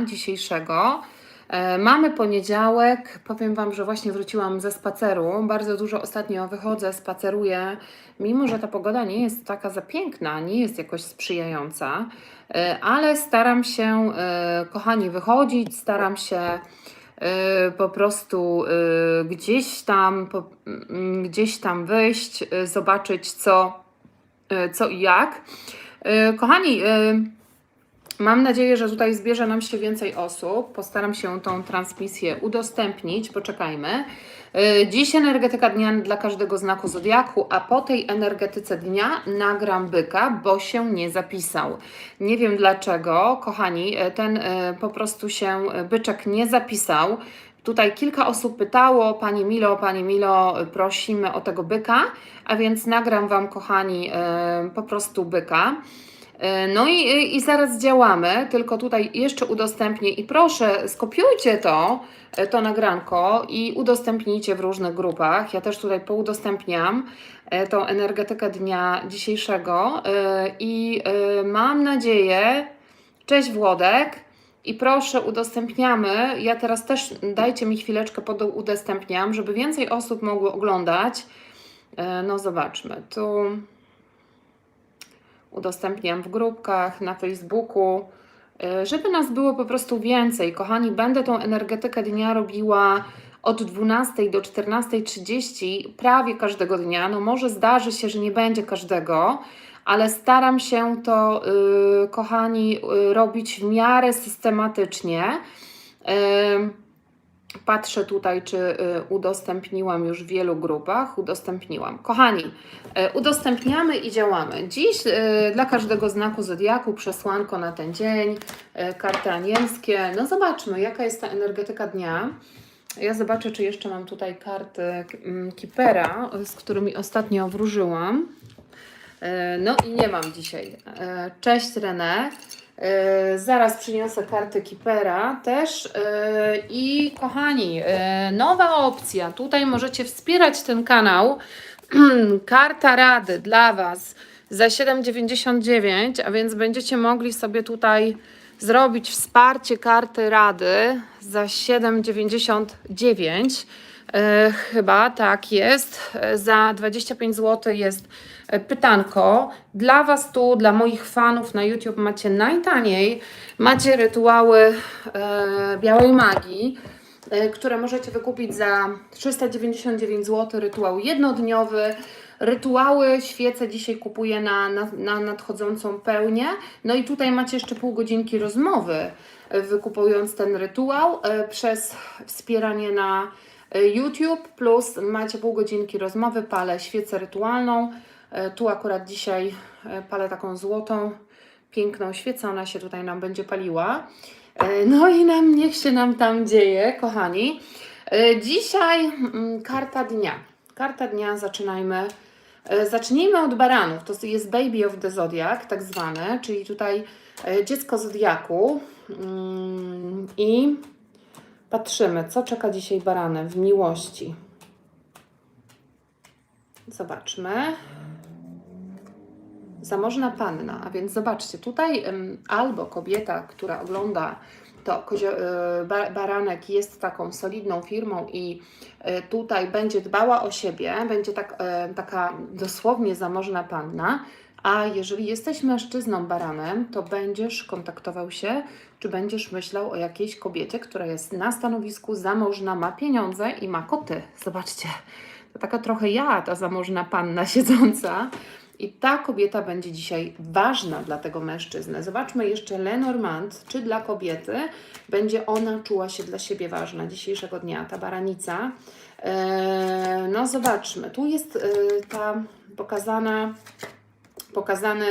dzisiejszego. E, Mamy poniedziałek. Powiem Wam, że właśnie wróciłam ze spaceru. Bardzo dużo ostatnio wychodzę, spaceruję, mimo że ta pogoda nie jest taka za piękna, nie jest jakoś sprzyjająca, e, ale staram się, e, kochani, wychodzić, staram się po prostu gdzieś tam, po, m, gdzieś tam wyjść, zobaczyć co, co i jak. Kochani, Mam nadzieję, że tutaj zbierze nam się więcej osób. Postaram się tą transmisję udostępnić. Poczekajmy. Yy, Dziś energetyka dnia dla każdego znaku zodiaku, a po tej energetyce dnia nagram byka, bo się nie zapisał. Nie wiem dlaczego, kochani, yy, ten yy, po prostu się byczek nie zapisał. Tutaj kilka osób pytało, Pani Milo, Pani Milo, prosimy o tego byka, a więc nagram Wam, kochani, po prostu byka. E, No i, i zaraz działamy, tylko tutaj jeszcze udostępnię i proszę skopiujcie to, e, to nagranko i udostępnijcie w różnych grupach. Ja też tutaj poudostępniam e, tą energetykę dnia dzisiejszego i mam nadzieję, cześć Włodek, i proszę udostępniamy, ja teraz też dajcie mi chwileczkę, udostępniam, żeby więcej osób mogło oglądać. No zobaczmy, tu udostępniam w grupkach, na Facebooku, y, żeby nas było po prostu więcej. Kochani, będę tą energetykę dnia robiła od 12 do 14.30 prawie każdego dnia. No może zdarzy się, że nie będzie każdego, ale staram się to, y, kochani, y, robić w miarę systematycznie. Y, Patrzę tutaj, czy y, udostępniłam już w wielu grupach. Udostępniłam. Kochani, y, udostępniamy i działamy. Dziś y, dla każdego znaku zodiaku przesłanko na ten dzień, karty anielskie. No zobaczmy, jaka jest ta energetyka dnia. Ja zobaczę, czy jeszcze mam tutaj karty mm, Kipera, z którymi ostatnio wróżyłam. No i nie mam dzisiaj. Cześć René. E, Zaraz przyniosę kartę Kipera też. E, I kochani, e, nowa opcja. Tutaj możecie wspierać ten kanał. Karta rady dla Was za 7,99, a więc będziecie mogli sobie tutaj zrobić wsparcie karty rady za 7,99. E, chyba tak jest. E, Za 25 zł jest e, pytanko. Dla Was tu, dla moich fanów na YouTube macie najtaniej. Macie rytuały białej magii, które możecie wykupić za 399 zł. Rytuał jednodniowy. Rytuały, świece dzisiaj kupuję na, na, na nadchodzącą pełnię. No i tutaj macie jeszcze pół godzinki rozmowy, wykupując ten rytuał przez wspieranie na YouTube, plus macie pół godzinki rozmowy, palę świecę rytualną. E, Tu akurat dzisiaj e, palę taką złotą, piękną świecę, ona się tutaj nam będzie paliła. E, No i nam, niech się nam tam dzieje, kochani. E, Dzisiaj mm, karta dnia. Karta dnia, zaczynajmy. E, Zacznijmy od baranów. To jest Baby of the Zodiac, tak zwane, czyli tutaj e, dziecko zodiaku. Mm, I patrzymy, co czeka dzisiaj baranem w miłości. Zobaczmy. Zamożna panna, a więc zobaczcie, tutaj albo kobieta, która ogląda to ba, baranek jest taką solidną firmą i y, tutaj będzie dbała o siebie, będzie tak, y, taka dosłownie zamożna panna, a jeżeli jesteś mężczyzną baranem, to będziesz kontaktował się, czy będziesz myślał o jakiejś kobiecie, która jest na stanowisku zamożna, ma pieniądze i ma koty. Zobaczcie, to taka trochę ja, ta zamożna panna siedząca. I ta kobieta będzie dzisiaj ważna dla tego mężczyzny. Zobaczmy jeszcze Lenormand, czy dla kobiety będzie ona czuła się dla siebie ważna dzisiejszego dnia, ta baranica. Eee, no zobaczmy, tu jest e, ta pokazana, pokazany,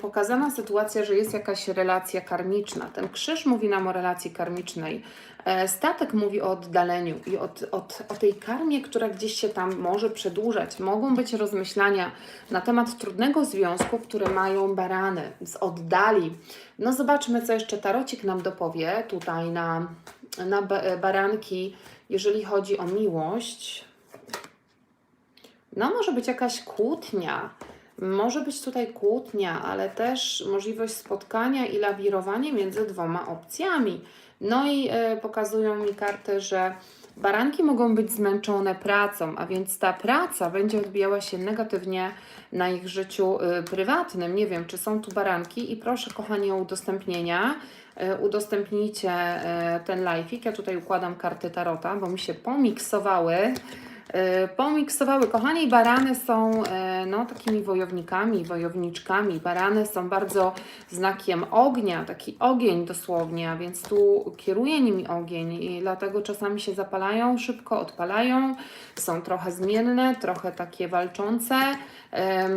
pokazana sytuacja, że jest jakaś relacja karmiczna. Ten krzyż mówi nam o relacji karmicznej. E, Statek mówi o oddaleniu i od, od, o tej karmie, która gdzieś się tam może przedłużać. Mogą być rozmyślania na temat trudnego związku, które mają barany z oddali. No zobaczmy, co jeszcze tarocik nam dopowie tutaj na, na ba- baranki, jeżeli chodzi o miłość. No może być jakaś kłótnia Może być tutaj kłótnia, ale też możliwość spotkania i lawirowanie między dwoma opcjami. No i e, pokazują mi karty, że baranki mogą być zmęczone pracą, a więc ta praca będzie odbijała się negatywnie na ich życiu y, prywatnym. Nie wiem, czy są tu baranki i proszę kochani o udostępnienia. E, Udostępnijcie e, ten live'ik. Ja tutaj układam karty tarota, bo mi się pomiksowały. E, Pomiksowały. Kochani, barany są e, no, takimi wojownikami, wojowniczkami. Barany są bardzo znakiem ognia, taki ogień dosłownie, a więc tu kieruje nimi ogień i dlatego czasami się zapalają, szybko odpalają, są trochę zmienne, trochę takie walczące, e,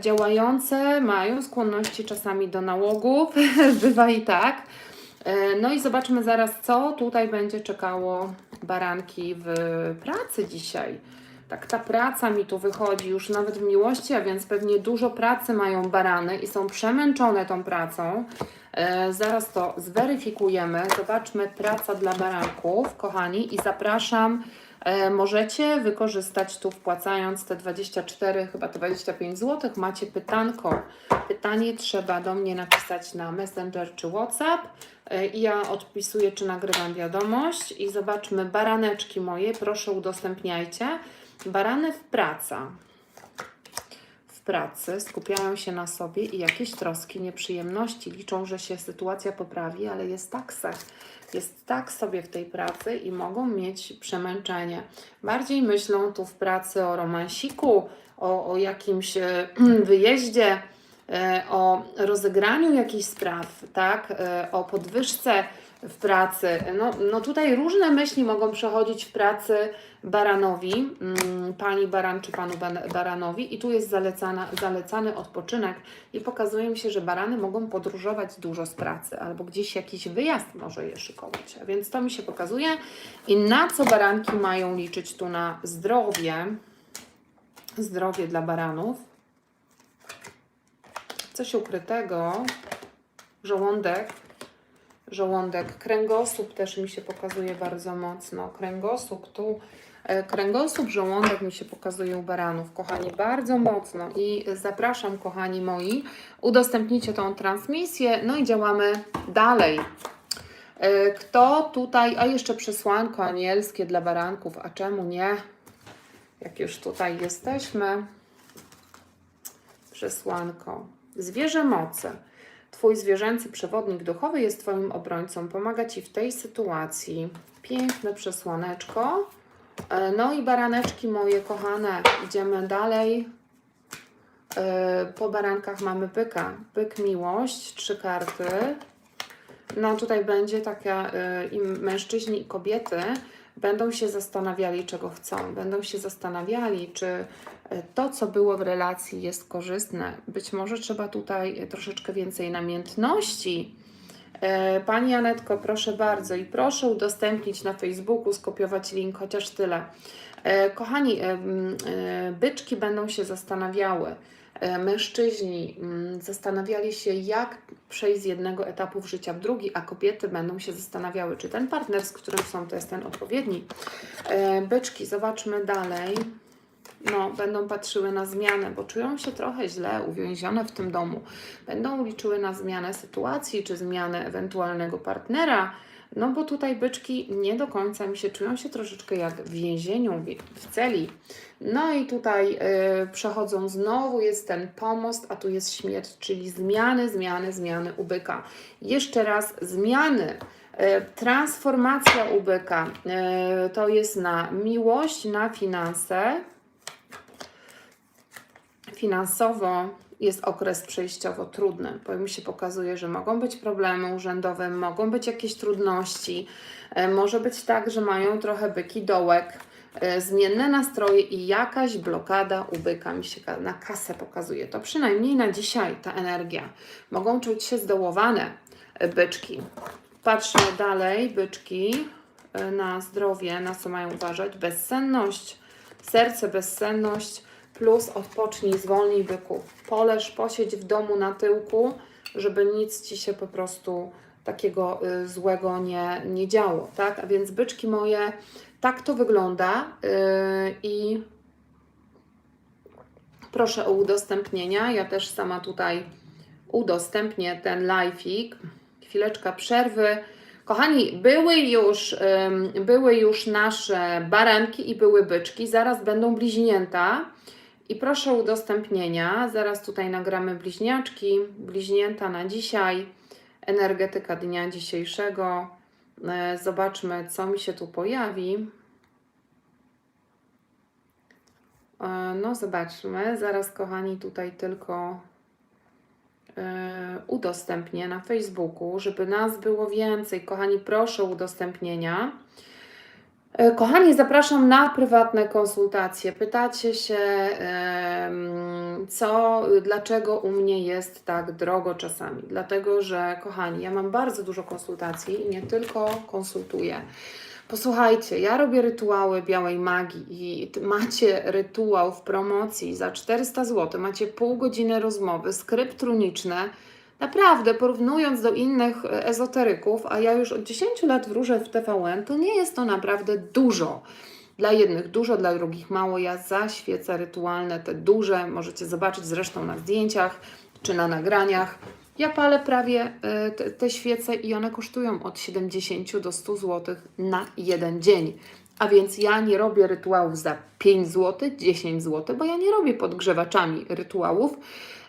działające, mają skłonności czasami do nałogów, bywa i tak. E, No i zobaczmy zaraz, co tutaj będzie czekało baranki w pracy dzisiaj. Tak, ta praca mi tu wychodzi już nawet w miłości, a więc pewnie dużo pracy mają barany i są przemęczone tą pracą. E, zaraz to zweryfikujemy. Zobaczmy, praca dla baranków, kochani, i zapraszam. E, możecie wykorzystać tu, wpłacając te 24, chyba 25 zł. Macie pytanko. Pytanie trzeba do mnie napisać na Messenger czy WhatsApp. E, I ja odpisuję, czy nagrywam wiadomość. I zobaczmy, baraneczki moje, proszę udostępniajcie. Barany w praca. W pracy skupiają się na sobie i jakieś troski, nieprzyjemności. Liczą, że się sytuacja poprawi, ale jest tak se. Jest tak sobie w tej pracy i mogą mieć przemęczenie. Bardziej myślą tu w pracy o romansiku, o, o jakimś e, wyjeździe, e, o rozegraniu jakichś spraw, tak? E, o podwyżce w pracy. No, no tutaj różne myśli mogą przechodzić w pracy baranowi, mm, pani baran czy panu baranowi i tu jest zalecana, zalecany odpoczynek i pokazuje mi się, że barany mogą podróżować dużo z pracy albo gdzieś jakiś wyjazd może je szykować, a więc to mi się pokazuje. I na co baranki mają liczyć tu na zdrowie, zdrowie dla baranów, coś ukrytego, żołądek, żołądek, kręgosłup też mi się pokazuje bardzo mocno. Kręgosłup tu, e, kręgosłup, żołądek mi się pokazuje u baranów, kochani, bardzo mocno. I zapraszam, kochani moi, udostępnijcie tą transmisję, no i działamy dalej. E, Kto tutaj, a jeszcze przesłanko anielskie dla baranków, a czemu nie? Jak już tutaj jesteśmy. Przesłanko. Zwierzę mocy. Twój zwierzęcy przewodnik duchowy jest Twoim obrońcą, pomaga Ci w tej sytuacji. Piękne przesłaneczko. E, No i baraneczki moje kochane, idziemy dalej. E, Po barankach mamy byka. Byk miłość, trzy karty. No tutaj będzie taka, y, i mężczyźni i kobiety będą się zastanawiali, czego chcą. Będą się zastanawiali, czy y, to, co było w relacji, jest korzystne. Być może trzeba tutaj y, troszeczkę więcej namiętności. E, Pani Anetko, proszę bardzo i proszę udostępnić na Facebooku, skopiować link, chociaż tyle. E, Kochani, e, byczki będą się zastanawiały, e, mężczyźni mm, zastanawiali się, jak przejść z jednego etapu w życia w drugi, a kobiety będą się zastanawiały, czy ten partner, z którym są, to jest ten odpowiedni. E, Byczki, zobaczmy dalej. No, będą patrzyły na zmianę, bo czują się trochę źle, uwięzione w tym domu. Będą liczyły na zmianę sytuacji, czy zmianę ewentualnego partnera. No bo tutaj byczki nie do końca mi się czują się troszeczkę jak w więzieniu, w- celi. No i tutaj y, przechodzą znowu, jest ten pomost, a tu jest śmierć, czyli zmiany, zmiany, zmiany u byka. Jeszcze raz zmiany. Y, Transformacja u byka y, to jest na miłość, na finanse. Finansowo jest okres przejściowo trudny, bo mi się pokazuje, że mogą być problemy urzędowe, mogą być jakieś trudności. E, Może być tak, że mają trochę byki dołek, e, zmienne nastroje i jakaś blokada u byka mi się na kasę pokazuje. To przynajmniej na dzisiaj ta energia. Mogą czuć się zdołowane e, byczki. Patrzmy dalej, byczki, na zdrowie, na co mają uważać. Bezsenność, serce, bezsenność, plus odpocznij, zwolnij byku. Poleż, posiedź w domu na tyłku, żeby nic Ci się po prostu takiego y, złego nie, nie działo, tak? A więc byczki moje, tak to wygląda y, i Proszę o udostępnienia. Ja też sama tutaj udostępnię ten live'ik. Chwileczka przerwy. Kochani, były już, były już nasze baranki i były byczki. Zaraz będą bliźnięta. I proszę udostępnienia. Zaraz tutaj nagramy bliźniaczki, bliźnięta na dzisiaj, energetyka dnia dzisiejszego. E, Zobaczmy, co mi się tu pojawi. E, No, zobaczmy. Zaraz, kochani, tutaj tylko e, udostępnię na Facebooku, żeby nas było więcej. Kochani, proszę udostępnienia. E, Kochani, zapraszam na prywatne konsultacje. Pytacie się, co, dlaczego u mnie jest tak drogo czasami. Dlatego, że, kochani, ja mam bardzo dużo konsultacji i nie tylko konsultuję. Posłuchajcie, ja robię rytuały białej magii i macie rytuał w promocji za 400 zł, macie pół godziny rozmowy, skrypt runiczny. Naprawdę, porównując do innych e, ezoteryków, a ja już od 10 lat wróżę w TVN, to nie jest to naprawdę dużo. Dla jednych dużo, dla drugich mało. Ja za świece rytualne, te duże, możecie zobaczyć zresztą na zdjęciach czy na nagraniach. Ja palę prawie e, te, te świece i one kosztują od 70 do 100 zł na jeden dzień. A więc ja nie robię rytuałów za 5 zł, 10 zł, bo ja nie robię podgrzewaczami rytuałów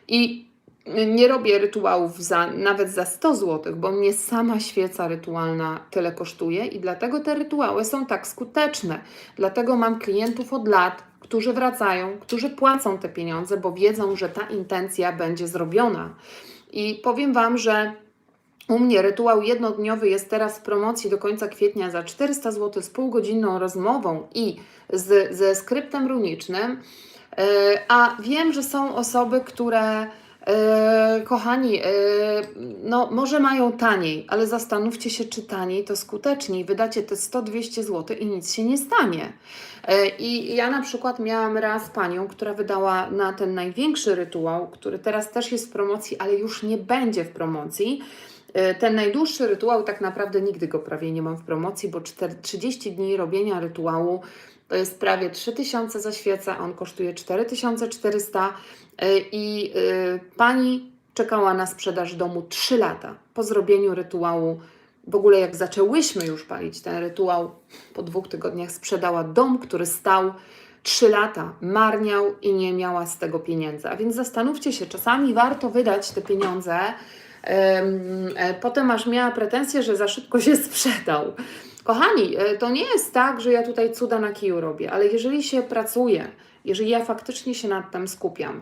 i nie robię rytuałów za, nawet za 100 zł, bo mnie sama świeca rytualna tyle kosztuje i dlatego te rytuały są tak skuteczne. Dlatego mam klientów od lat, którzy wracają, którzy płacą te pieniądze, bo wiedzą, że ta intencja będzie zrobiona. I powiem Wam, że u mnie rytuał jednodniowy jest teraz w promocji do końca kwietnia za 400 zł z półgodzinną rozmową i z, ze skryptem runicznym. Yy, A wiem, że są osoby, które E, kochani, e, no może mają taniej, ale zastanówcie się, czy taniej to skuteczniej. Wydacie te 100-200 zł i nic się nie stanie. E, I ja na przykład miałam raz panią, która wydała na ten największy rytuał, który teraz też jest w promocji, ale już nie będzie w promocji. E, Ten najdłuższy rytuał, tak naprawdę nigdy go prawie nie mam w promocji, bo 4, 30 dni robienia rytuału to jest prawie 3000 za świecę, on kosztuje 4400 e, i y, pani czekała na sprzedaż domu 3 lata po zrobieniu rytuału. W ogóle jak zaczęłyśmy już palić ten rytuał, po dwóch tygodniach sprzedała dom, który stał 3 lata, marniał i nie miała z tego pieniędzy. A więc zastanówcie się, czasami warto wydać te pieniądze, e, potem aż miała pretensję, że za szybko się sprzedał. Kochani, e, to nie jest tak, że ja tutaj cuda na kiju robię, ale jeżeli się pracuje, jeżeli ja faktycznie się nad tym skupiam,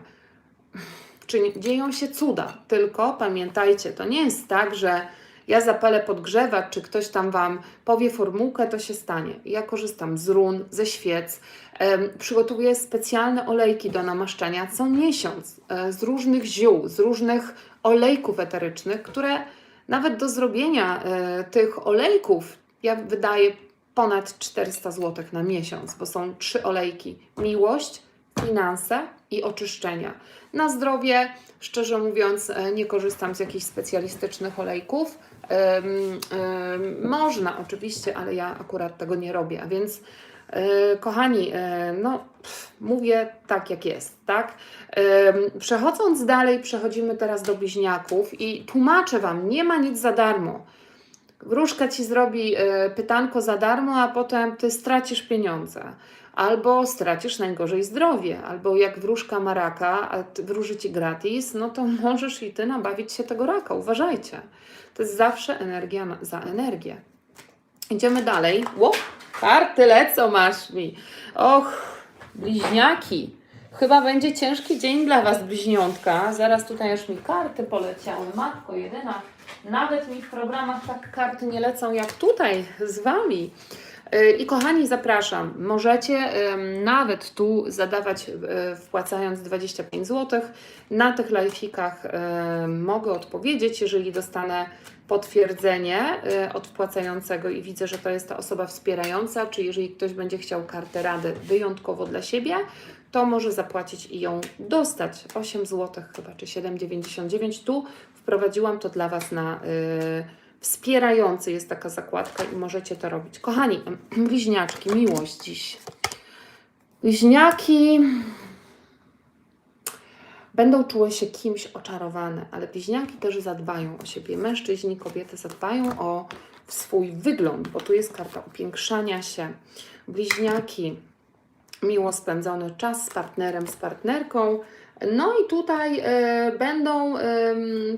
czy nie- dzieją się cuda. Tylko pamiętajcie, to nie jest tak, że ja zapalę podgrzewacz, czy ktoś tam Wam powie formułkę, to się stanie. Ja korzystam z run, ze świec, przygotowuję specjalne olejki do namaszczania co miesiąc e, z różnych ziół, z różnych olejków eterycznych, które nawet do zrobienia e, tych olejków ja wydaję ponad 400 zł na miesiąc, bo są trzy olejki: miłość, finanse i oczyszczenia. Na zdrowie, szczerze mówiąc, e, nie korzystam z jakichś specjalistycznych olejków. Można oczywiście, ale ja akurat tego nie robię, więc e, kochani, e, no pff, mówię tak jak jest, tak? Przechodząc dalej, przechodzimy teraz do bliźniaków i tłumaczę Wam, nie ma nic za darmo. Wróżka ci zrobi pytanko za darmo, a potem ty stracisz pieniądze. Albo stracisz najgorzej zdrowie, albo jak wróżka ma raka, a wróży ci gratis, no to możesz i ty nabawić się tego raka. Uważajcie. To jest zawsze energia za energię. Idziemy dalej. Ło, karty lecą, masz mi. Och, bliźniaki. Chyba będzie ciężki dzień dla Was, bliźniątka. Zaraz tutaj już mi karty poleciały. Matko jedyna. Nawet mi w programach tak karty nie lecą jak tutaj z Wami. Yy, I kochani, zapraszam. Możecie nawet tu zadawać, yy, wpłacając 25 zł. Na tych live'ikach yy, mogę odpowiedzieć, jeżeli dostanę potwierdzenie y, od wpłacającego i widzę, że to jest ta osoba wspierająca, czy jeżeli ktoś będzie chciał kartę rady wyjątkowo dla siebie, to może zapłacić i ją dostać. 8 zł chyba, czy 7,99. Tu wprowadziłam to dla Was na y, wspierający. Jest taka zakładka i możecie to robić. Kochani, bliźniaczki, miłość dziś. Bliźniaki będą czuły się kimś oczarowane, ale bliźniaki też zadbają o siebie. Mężczyźni, kobiety zadbają o swój wygląd, bo tu jest karta upiększania się. Bliźniaki, miło spędzony czas z partnerem, z partnerką. No i tutaj e, będą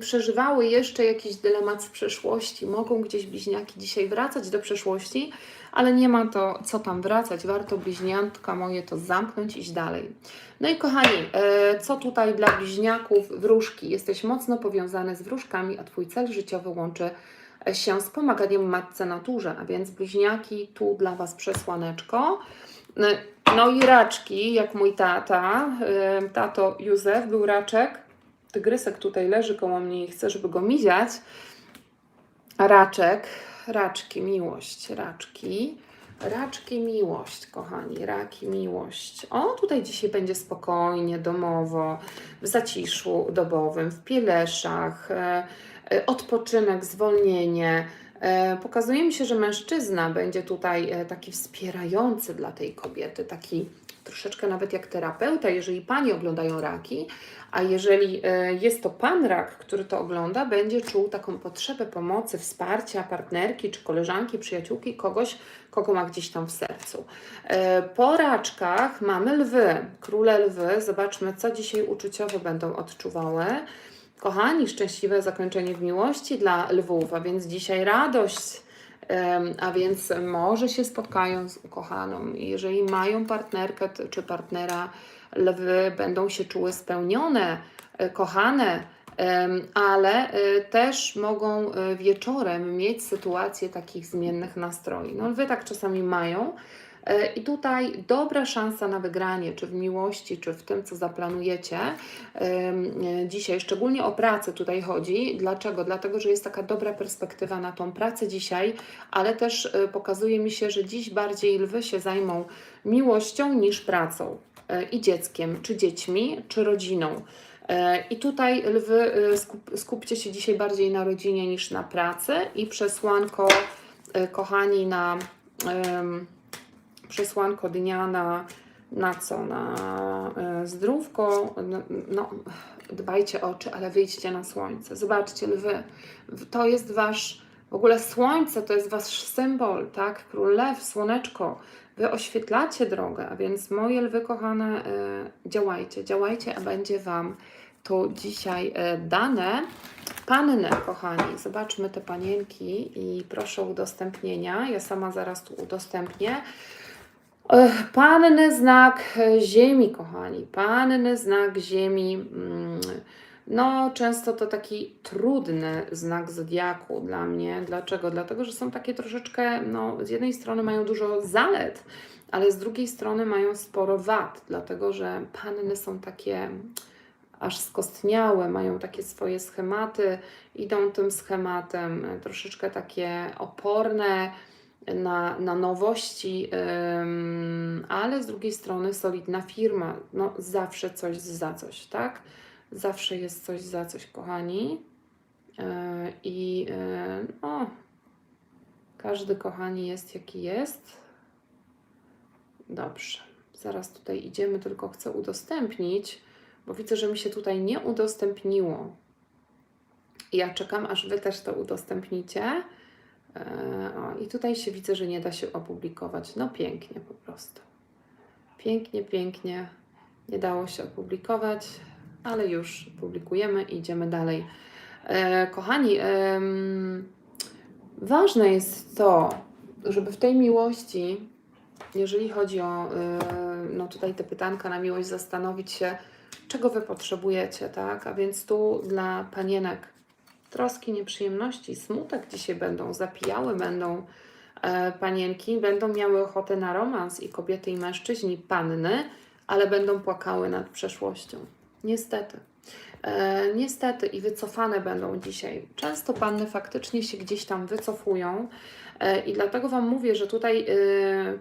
przeżywały jeszcze jakiś dylemat z przeszłości. Mogą gdzieś bliźniaki dzisiaj wracać do przeszłości, ale nie ma to co tam wracać. Warto bliźniątka moje to zamknąć, iść dalej. No i kochani, e, co tutaj dla bliźniaków? Wróżki. Jesteś mocno powiązany z wróżkami, a Twój cel życiowy łączy się z pomaganiem matce naturze, a więc bliźniaki tu dla Was przesłaneczko. No i raczki, jak mój tata, tato Józef był raczek, tygrysek tutaj leży koło mnie i chcę, żeby go miziać. Raczek, raczki, miłość, raczki. Raczki, miłość, kochani, raki, miłość. O, tutaj dzisiaj będzie spokojnie, domowo, w zaciszu dobowym, w pieleszach, e, e, odpoczynek, zwolnienie. E, Pokazuje mi się, że mężczyzna będzie tutaj e, taki wspierający dla tej kobiety, taki troszeczkę nawet jak terapeuta, jeżeli pani oglądają raki, a jeżeli e, jest to pan rak, który to ogląda, będzie czuł taką potrzebę pomocy, wsparcia partnerki czy koleżanki, przyjaciółki, kogoś, kogo ma gdzieś tam w sercu. Po raczkach mamy lwy, króle lwy. Zobaczmy, co dzisiaj uczuciowo będą odczuwały. Kochani, szczęśliwe zakończenie w miłości dla lwów, a więc dzisiaj radość, a więc może się spotkają z ukochaną. Jeżeli mają partnerkę czy partnera, lwy będą się czuły spełnione, e, kochane, ale e, też mogą e, wieczorem mieć sytuację takich zmiennych nastroi. No, lwy tak czasami mają. I tutaj dobra szansa na wygranie, czy w miłości, czy w tym, co zaplanujecie. Dzisiaj, szczególnie o pracę tutaj chodzi. Dlaczego? Dlatego, że jest taka dobra perspektywa na tą pracę dzisiaj, ale też e, pokazuje mi się, że dziś bardziej lwy się zajmą miłością niż pracą e, i dzieckiem, czy dziećmi, czy rodziną. E, I tutaj lwy, skup, skupcie się dzisiaj bardziej na rodzinie niż na pracy i przesłanko, kochani, na przesłanko dnia na, na co? Na e, zdrówko. No, no, dbajcie oczy, ale wyjdźcie na słońce. Zobaczcie, lwy. To jest wasz, w ogóle słońce to jest wasz symbol, tak? Król lew, słoneczko. Wy oświetlacie drogę, a więc moje lwy kochane, e, działajcie, działajcie, a będzie wam to dzisiaj e, dane. Panny, kochani, zobaczmy te panienki i proszę udostępnienia. Ja sama zaraz tu udostępnię. Panny znak ziemi, kochani. Panny znak ziemi. mm, No, często to taki trudny znak zodiaku dla mnie. Dlaczego? Dlatego, że są takie troszeczkę, no, z jednej strony mają dużo zalet, ale z drugiej strony mają sporo wad, dlatego że panny są takie aż skostniałe, mają takie swoje schematy, idą tym schematem, troszeczkę takie oporne na, na nowości, ale z drugiej strony solidna firma, no zawsze coś za coś, tak? Zawsze jest coś za coś, kochani. Yy, I yy, no, każdy kochani jest jaki jest. Dobrze, zaraz tutaj idziemy, tylko chcę udostępnić, bo widzę, że mi się tutaj nie udostępniło. Ja czekam, aż Wy też to udostępnicie. E, O, I tutaj się widzę, że nie da się opublikować. No pięknie po prostu. Pięknie, pięknie. Nie dało się opublikować, ale już publikujemy i idziemy dalej. E, kochani, em, ważne jest to, żeby w tej miłości, jeżeli chodzi o e, no tutaj te pytanka na miłość, zastanowić się, czego Wy potrzebujecie, tak? A więc tu dla panienek troski, nieprzyjemności, smutek dzisiaj będą, zapijały będą e, panienki, będą miały ochotę na romans i kobiety i mężczyźni, panny, ale będą płakały nad przeszłością. Niestety. E, niestety i wycofane będą dzisiaj. Często panny faktycznie się gdzieś tam wycofują e, i dlatego Wam mówię, że tutaj e,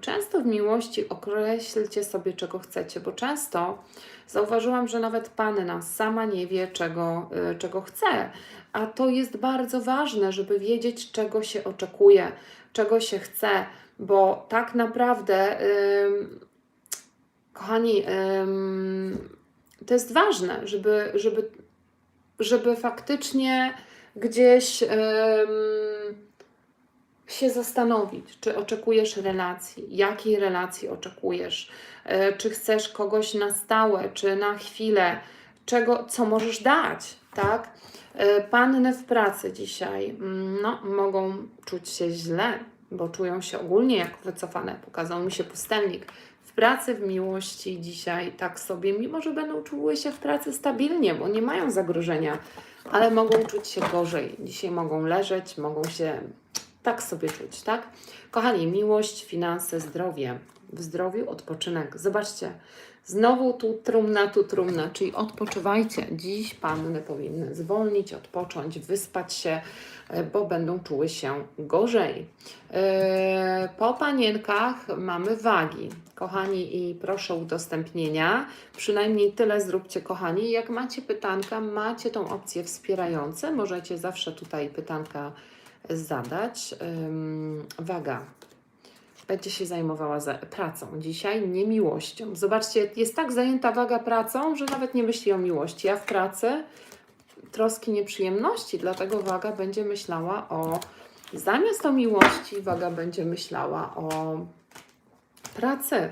często w miłości określcie sobie, czego chcecie, bo często zauważyłam, że nawet panna sama nie wie, czego, e, czego chce, a to jest bardzo ważne, żeby wiedzieć, czego się oczekuje, czego się chce, bo tak naprawdę, ym, kochani, ym, to jest ważne, żeby, żeby, żeby faktycznie gdzieś em, się zastanowić, czy oczekujesz relacji, jakiej relacji oczekujesz, e, czy chcesz kogoś na stałe, czy na chwilę, czego, co możesz dać, tak? E, Panny w pracy dzisiaj mm, no, mogą czuć się źle, bo czują się ogólnie jak wycofane. Pokazał mi się pustelnik. W pracy, w miłości dzisiaj tak sobie, mimo że będą czuły się w pracy stabilnie, bo nie mają zagrożenia, ale mogą czuć się gorzej. Dzisiaj mogą leżeć, mogą się tak sobie czuć, tak? Kochani, miłość, finanse, zdrowie. W zdrowiu odpoczynek. Zobaczcie, znowu tu trumna, tu trumna, czyli odpoczywajcie. Dziś panny powinny zwolnić, odpocząć, wyspać się, e, bo będą czuły się gorzej. E, Po panienkach mamy wagi. Kochani, i proszę udostępnienia. Przynajmniej tyle zróbcie, kochani. Jak macie pytanka, macie tą opcję wspierające. Możecie zawsze tutaj pytanka zadać. Waga. Będzie się zajmowała za pracą dzisiaj, nie miłością. Zobaczcie, jest tak zajęta waga pracą, że nawet nie myśli o miłości. Ja w pracy troski, nieprzyjemności, dlatego waga będzie myślała o, zamiast o miłości, waga będzie myślała o pracy.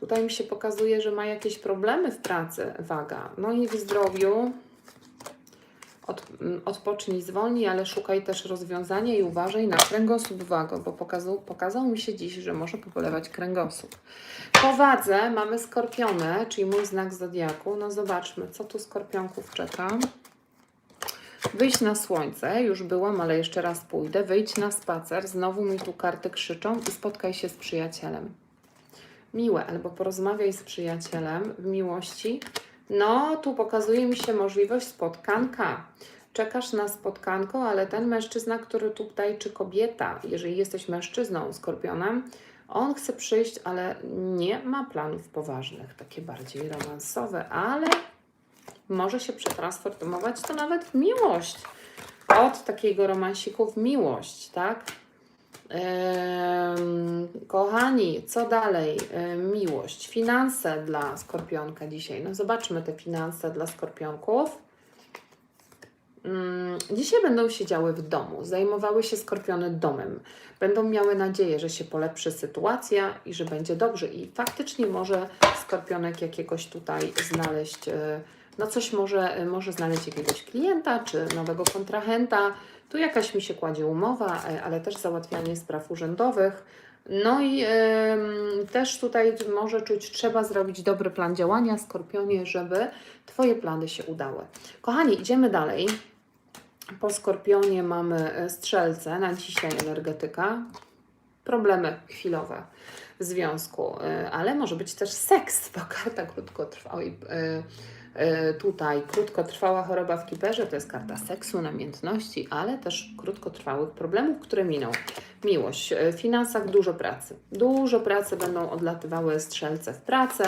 Tutaj mi się pokazuje, że ma jakieś problemy w pracy, waga. No i w zdrowiu od, mm, odpocznij, zwolnij, ale szukaj też rozwiązania i uważaj na kręgosłup wago, bo pokazał, pokazał mi się dziś, że może pobolewać kręgosłup. Po wadze mamy skorpiony, czyli mój znak zodiaku. No zobaczmy, co tu skorpionków czeka. Wyjść na słońce, już byłam, ale jeszcze raz pójdę. Wyjdź na spacer, znowu mi tu karty krzyczą i spotkaj się z przyjacielem. Miłe, albo porozmawiaj z przyjacielem w miłości. No, tu pokazuje mi się możliwość spotkanka. Czekasz na spotkanko, ale ten mężczyzna, który tutaj, czy kobieta, jeżeli jesteś mężczyzną, skorpionem, on chce przyjść, ale nie ma planów poważnych, takie bardziej romansowe, ale może się przetransformować to nawet w miłość. Od takiego romansiku w miłość, tak? Kochani, co dalej? Miłość. Finanse dla skorpionka dzisiaj. No zobaczmy te finanse dla skorpionków. Mm, Dzisiaj będą siedziały w domu, zajmowały się skorpiony domem. Będą miały nadzieję, że się polepszy sytuacja i że będzie dobrze. I faktycznie może skorpionek jakiegoś tutaj znaleźć, e, no coś może, e, może znaleźć jakiegoś klienta czy nowego kontrahenta. Tu jakaś mi się kładzie umowa, e, ale też załatwianie spraw urzędowych. No i em, też tutaj może czuć, trzeba zrobić dobry plan działania, skorpionie, żeby Twoje plany się udały. Kochani, idziemy dalej. Po skorpionie mamy e, strzelce, na dzisiaj energetyka. Problemy chwilowe w związku, e, ale może być też seks, bo karta krótkotrwałej. e, Tutaj krótkotrwała choroba w kiperze to jest karta seksu, namiętności, ale też krótkotrwałych problemów, które miną. Miłość, e, w finansach dużo pracy. Dużo pracy będą odlatywały strzelce w pracę.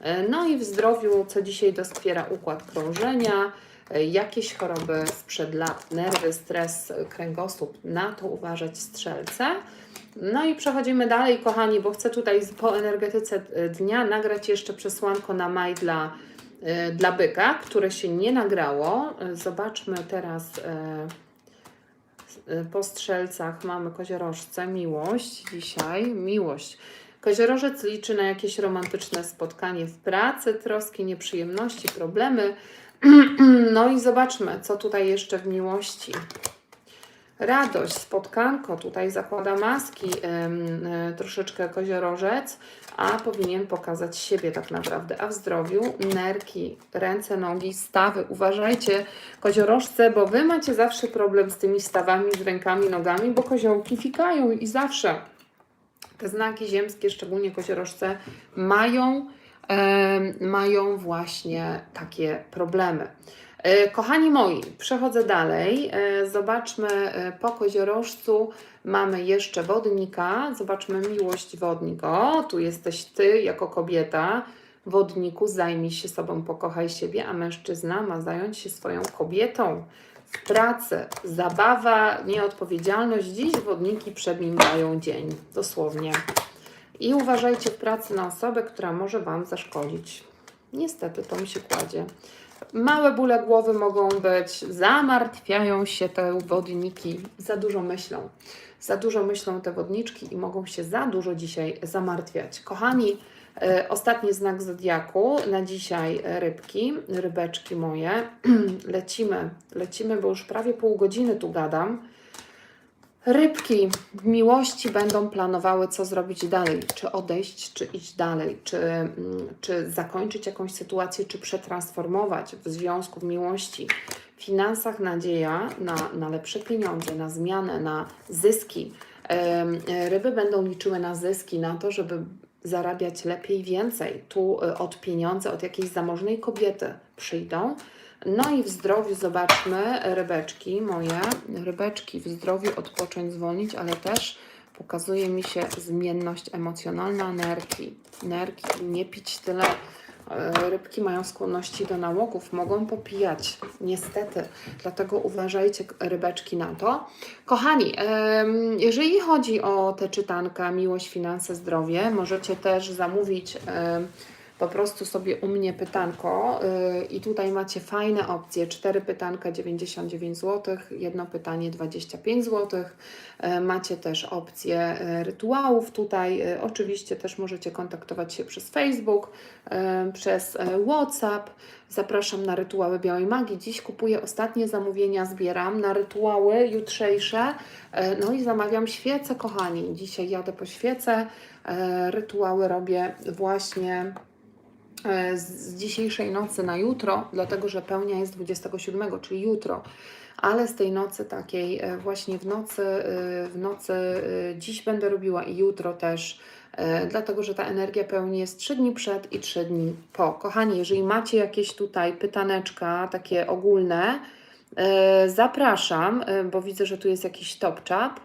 E, No i w zdrowiu, co dzisiaj doskwiera układ krążenia, e, jakieś choroby sprzed lat, nerwy, stres, e, kręgosłup, na to uważać strzelce. No i przechodzimy dalej, kochani, bo chcę tutaj po energetyce e, dnia nagrać jeszcze przesłanko na maj dla, e, dla byka, które się nie nagrało. E, Zobaczmy teraz e, e, po strzelcach mamy koziorożce, miłość dzisiaj, miłość. Koziorożec liczy na jakieś romantyczne spotkanie w pracy, troski, nieprzyjemności, problemy. No i zobaczmy, co tutaj jeszcze w miłości. Radość, spotkanko, tutaj zakłada maski e, troszeczkę koziorożec, a powinien pokazać siebie tak naprawdę. A w zdrowiu nerki, ręce, nogi, stawy. Uważajcie, koziorożce, bo wy macie zawsze problem z tymi stawami, z rękami, nogami, bo koziołki fikają i zawsze te znaki ziemskie, szczególnie koziorożce, mają, mają właśnie takie problemy. E, Kochani moi, przechodzę dalej. E, Zobaczmy e, po koziorożcu. Mamy jeszcze wodnika. Zobaczmy miłość wodnik. O, tu jesteś ty jako kobieta. Wodniku, zajmij się sobą, pokochaj siebie, a mężczyzna ma zająć się swoją kobietą w pracy. Zabawa, nieodpowiedzialność. Dziś wodniki dają dzień, dosłownie. I uważajcie w pracy na osobę, która może Wam zaszkodzić. Niestety to mi się kładzie. Małe bóle głowy mogą być, zamartwiają się te wodniki, za dużo myślą. Za dużo myślą te wodniczki i mogą się za dużo dzisiaj zamartwiać. Kochani, e, ostatni znak zodiaku na dzisiaj e, rybki, rybeczki moje. lecimy, lecimy, bo już prawie pół godziny tu gadam. Rybki w miłości będą planowały, co zrobić dalej. Czy odejść, czy iść dalej, czy, mm, czy zakończyć jakąś sytuację, czy przetransformować w związku, w miłości. W finansach nadzieja na, na lepsze pieniądze, na zmianę, na zyski. Ryby będą liczyły na zyski, na to, żeby zarabiać lepiej, więcej. Tu e, od pieniądze, od jakiejś zamożnej kobiety przyjdą. No i w zdrowiu zobaczmy rybeczki moje. Rybeczki w zdrowiu odpocząć, zwolnić, ale też pokazuje mi się zmienność emocjonalna nerki. Nerki, nie pić tyle. E, Rybki mają skłonności do nałogów, mogą popijać, niestety. Dlatego uważajcie, rybeczki, na to. Kochani, jeżeli chodzi o tę czytankę Miłość, Finanse, Zdrowie, możecie też zamówić po prostu sobie u mnie pytanko yy, i tutaj macie fajne opcje. Cztery pytanka 99 zł, jedno pytanie 25 zł. Yy, macie też opcję yy, rytuałów tutaj. Yy, oczywiście też możecie kontaktować się przez Facebook, yy, przez yy, WhatsApp. Zapraszam na rytuały Białej Magii. Dziś kupuję ostatnie zamówienia, zbieram na rytuały jutrzejsze. Yy, no i zamawiam świece, kochani. Dzisiaj jadę po świece. Yy, rytuały robię właśnie z- z dzisiejszej nocy na jutro, dlatego że pełnia jest 27, czyli jutro. Ale z tej nocy takiej e, właśnie w nocy, e, w nocy e, dziś będę robiła i jutro też, e, dlatego że ta energia pełni jest 3 dni przed i 3 dni po. Kochani, jeżeli macie jakieś tutaj pytaneczka takie ogólne, e, zapraszam, e, bo widzę, że tu jest jakiś top chat.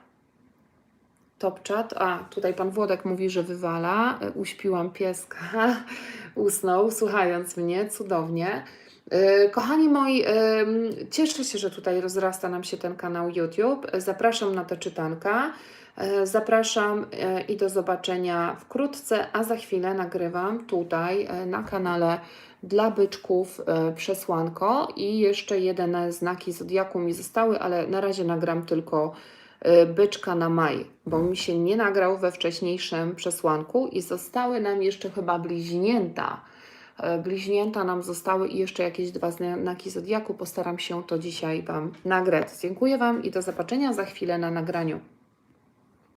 Top chat. A, tutaj pan Włodek mówi, że wywala. E, Uśpiłam pieska. Usnął, słuchając mnie. Cudownie. E, Kochani moi, em, cieszę się, że tutaj rozrasta nam się ten kanał YouTube. E, Zapraszam na tę czytankę. E, Zapraszam e, i do zobaczenia wkrótce, a za chwilę nagrywam tutaj e, na kanale dla byczków e, przesłanko i jeszcze jeden znaki zodiaku mi zostały, ale na razie nagram tylko e, byczka na maj, bo mi się nie nagrał we wcześniejszym przesłanku i zostały nam jeszcze chyba bliźnięta. E, Bliźnięta nam zostały i jeszcze jakieś dwa znaki zodiaku. Postaram się to dzisiaj Wam nagrać. Dziękuję Wam i do zobaczenia za chwilę na nagraniu.